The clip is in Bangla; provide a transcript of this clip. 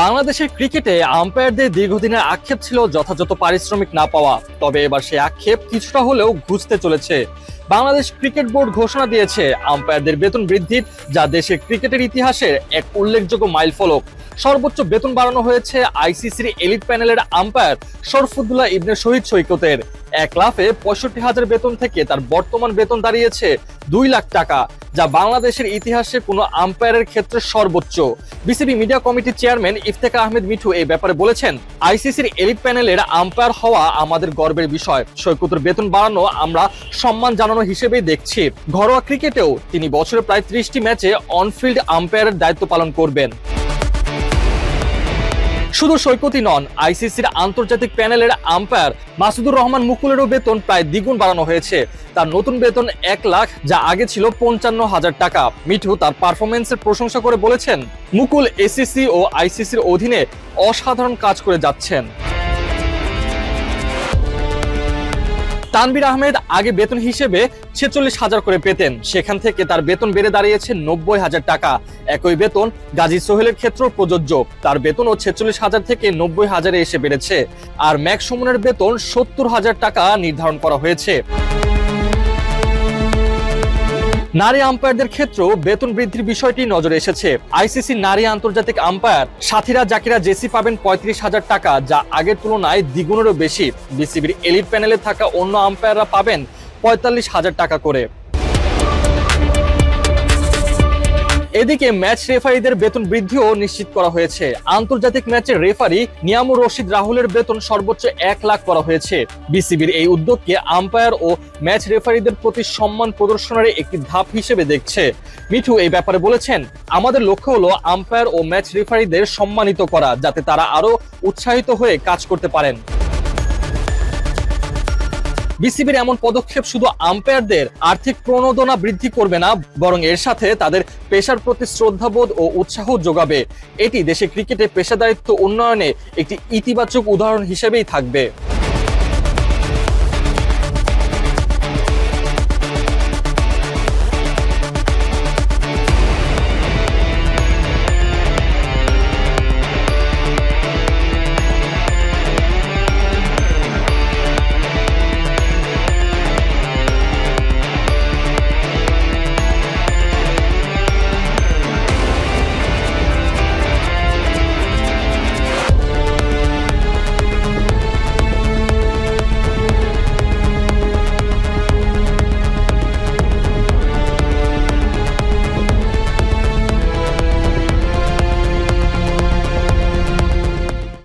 বাংলাদেশের ক্রিকেটে আম্পায়ারদের দীর্ঘদিনের আক্ষেপ ছিল যথাযথ পারিশ্রমিক না পাওয়া। তবে এবার সেই আক্ষেপ কিছুটা হলেও ঘুচতে চলেছে। বাংলাদেশ ক্রিকেট বোর্ড ঘোষণা দিয়েছে আম্পায়ারদের বেতন বৃদ্ধির যা দেশের ক্রিকেটের ইতিহাসের এক উল্লেখযোগ্য মাইলফলক। সর্বোচ্চ বেতন বাড়ানো হয়েছে আইসিসির এলিট প্যানেলের আম্পায়ার শরফুদ্দুল্লাহ ইবনে শহীদ সৈকতের। এক লাফে পঁয়ষট্টি হাজার বেতন থেকে তার বর্তমান বেতন দাঁড়িয়েছে দুই লাখ টাকা, যা বাংলাদেশের ইতিহাসে কোনো আম্পায়ারের ক্ষেত্রে সর্বোচ্চ। বিসিবি মিডিয়া কমিটির চেয়ারম্যান ইফতেখার আহমেদ মিঠু এই ব্যাপারে বলেছেন, আইসিসির এলিট প্যানেলের আম্পায়ার হওয়া আমাদের গর্বের বিষয়। সৈকতের বেতন বাড়ানো আমরা সম্মান জানানো হিসেবেই দেখছি। ঘরোয়া ক্রিকেটেও তিনি বছরে প্রায় ত্রিশটি ম্যাচে অনফিল্ড আম্পায়ারের দায়িত্ব পালন করবেন। শুধু সৈকতই নন, আইসিসির আন্তর্জাতিক প্যানেলের আম্পায়ার মাসুদুর রহমান মুকুলেরও বেতন প্রায় দ্বিগুণ বাড়ানো হয়েছে। তার নতুন বেতন এক লাখ, যা আগে ছিল পঞ্চান্ন হাজার টাকা। মিঠু তার পারফরমেন্সের প্রশংসা করে বলেছেন, মুকুল এসিসি ও আইসিসির অধীনে অসাধারণ কাজ করে যাচ্ছেন। তানবির আহমেদ আগে বেতন হিসেবে ছেচল্লিশ হাজার করে পেতেন। সেখান থেকে তার বেতন বেড়ে দাঁড়িয়েছে নব্বই হাজার টাকা। একই বেতন গাজী সোহেলের ক্ষেত্রেও প্রযোজ্য। তার বেতনও ছেচল্লিশ হাজার থেকে নব্বই হাজারে এসে বেড়েছে। আর ম্যাক সুমনের বেতন সত্তর হাজার টাকা নির্ধারণ করা হয়েছে। নারী আম্পায়ারদের ক্ষেত্রেও বেতন বৃদ্ধির বিষয়টি নজরে এসেছে। আইসিসি নারী আন্তর্জাতিক আম্পায়ার সাথীরা জাকিরা জেসি পাবেন পঁয়ত্রিশ হাজার টাকা, যা আগের তুলনায় দ্বিগুণেরও বেশি। বিসিবির এলিট প্যানেলে থাকা অন্য আম্পায়াররা পাবেন পঁয়তাল্লিশ হাজার টাকা করে। এদিকে ম্যাচ রেফারিদের বেতন বৃদ্ধিও নিশ্চিত করা হয়েছে। আন্তর্জাতিক ম্যাচের রেফারি নিয়ামুর রশিদ রাহুলের বেতন সর্বোচ্চ এক লাখ করা হয়েছে। বিসিবির এই উদ্যোগকে আম্পায়ার ও ম্যাচ রেফারিদের প্রতি সম্মান প্রদর্শনের একটি ধাপ হিসেবে দেখছে। মিঠু এই ব্যাপারে বলেছেন, আমাদের লক্ষ্য হলো আম্পায়ার ও ম্যাচ রেফারিদের সম্মানিত করা, যাতে তারা আরও উৎসাহিত হয়ে কাজ করতে পারেন। বিসিবির এমন পদক্ষেপ শুধু আম্পায়ারদের আর্থিক প্রণোদনা বৃদ্ধি করবে না, বরং এর সাথে তাদের পেশার প্রতি শ্রদ্ধাবোধ ও উৎসাহ যোগাবে। এটি দেশে ক্রিকেটের পেশাদারিত্ব উন্নয়নে একটি ইতিবাচক উদাহরণ হিসেবেই থাকবে।